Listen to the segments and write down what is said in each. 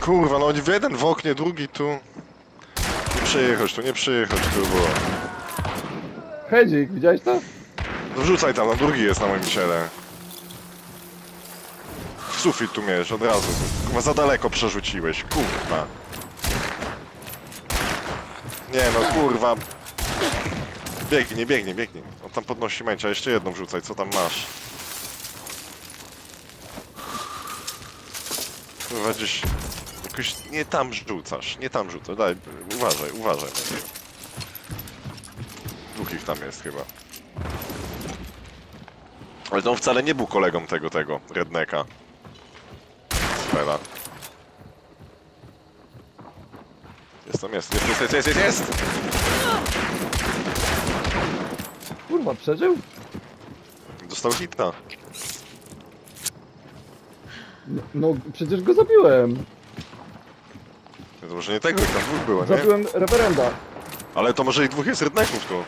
Kurwa, no w jeden w oknie, drugi tu. Nie przyjechać tu, nie przyjechać tu, bo... Hedzik, widziałeś to? No wrzucaj tam, no drugi jest na moim ciele. W sufit tu miałeś, od razu. Kurwa, za daleko przerzuciłeś, kurwa. Nie no, kurwa. Biegnij, biegnij, biegnij. On tam podnosi męcia, jeszcze jedną wrzucaj, co tam masz? Kurwa, gdzieś... Jakoś nie tam rzucasz, nie tam rzucasz. Daj, uważaj, uważaj. Dwóch ich tam jest chyba. Ale to on wcale nie był kolegą tego, tego, Redneka. Spela. Jest tam, jest, jest, jest, jest, jest, jest, jest! Kurwa, przeżył? Dostał hita. No, no przecież go zabiłem. To może nie tego, ich tam dwóch było, nie? Zabiłem referenda. Ale to może ich dwóch jest Redneków tu.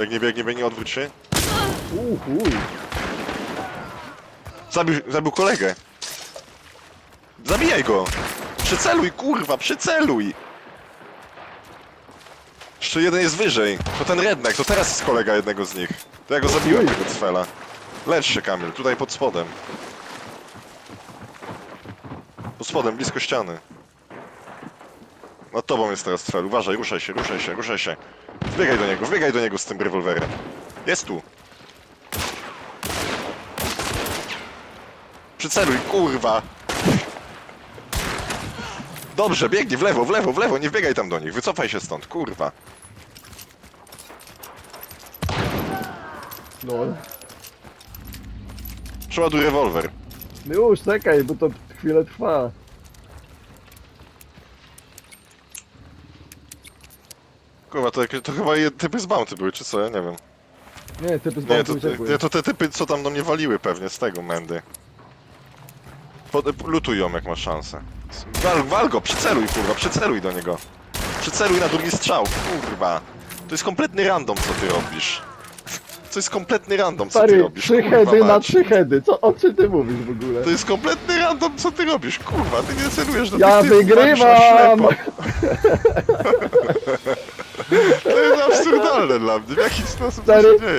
Biegnie, biegnie, biegnie, odwróć się. Uhuj. Zabił, zabił kolegę. Zabijaj go! Przyceluj, kurwa, przyceluj! Jeszcze jeden jest wyżej. To ten redneck, to teraz jest kolega jednego z nich. To ja go zabiłem, tego cfela. Lecz się, Kamil, tutaj pod spodem. Pod spodem, blisko ściany. Nad tobą jest teraz cfel, uważaj, ruszaj się, ruszaj się, ruszaj się. Wbiegaj do niego, wbiegaj do niego z tym rewolwerem. Jest tu. Przyceluj, kurwa! Dobrze, biegnij w lewo, w lewo, w lewo, nie wbiegaj tam do nich, wycofaj się stąd, kurwa. Lol. Przeładuj rewolwer. No już, czekaj, bo to chwilę trwa. Kurwa, to, jakieś- to chyba je- typy z Bounty były, czy co? Ja nie wiem. Nie, typy z Nie, banku to, uciekły. nie, to te typy, co tam do mnie waliły pewnie, z tego Mendy. Pod, lutuj ją, jak masz szansę. Wal, wal go, przyceluj, kurwa, przyceluj do niego. Przyceluj na drugi strzał, kurwa. To jest kompletny random, co ty robisz. To jest kompletny random, co ty Stary, robisz, trzy kurwa heady na mać. trzy heady. Co, o czym ty mówisz w ogóle? To jest kompletny random, co ty robisz, kurwa, ty nie celujesz do Ja tych typów, na wygrywam! ślepo. To jest absurdalne dla mnie, w jaki sposób to Stary, się dzieje,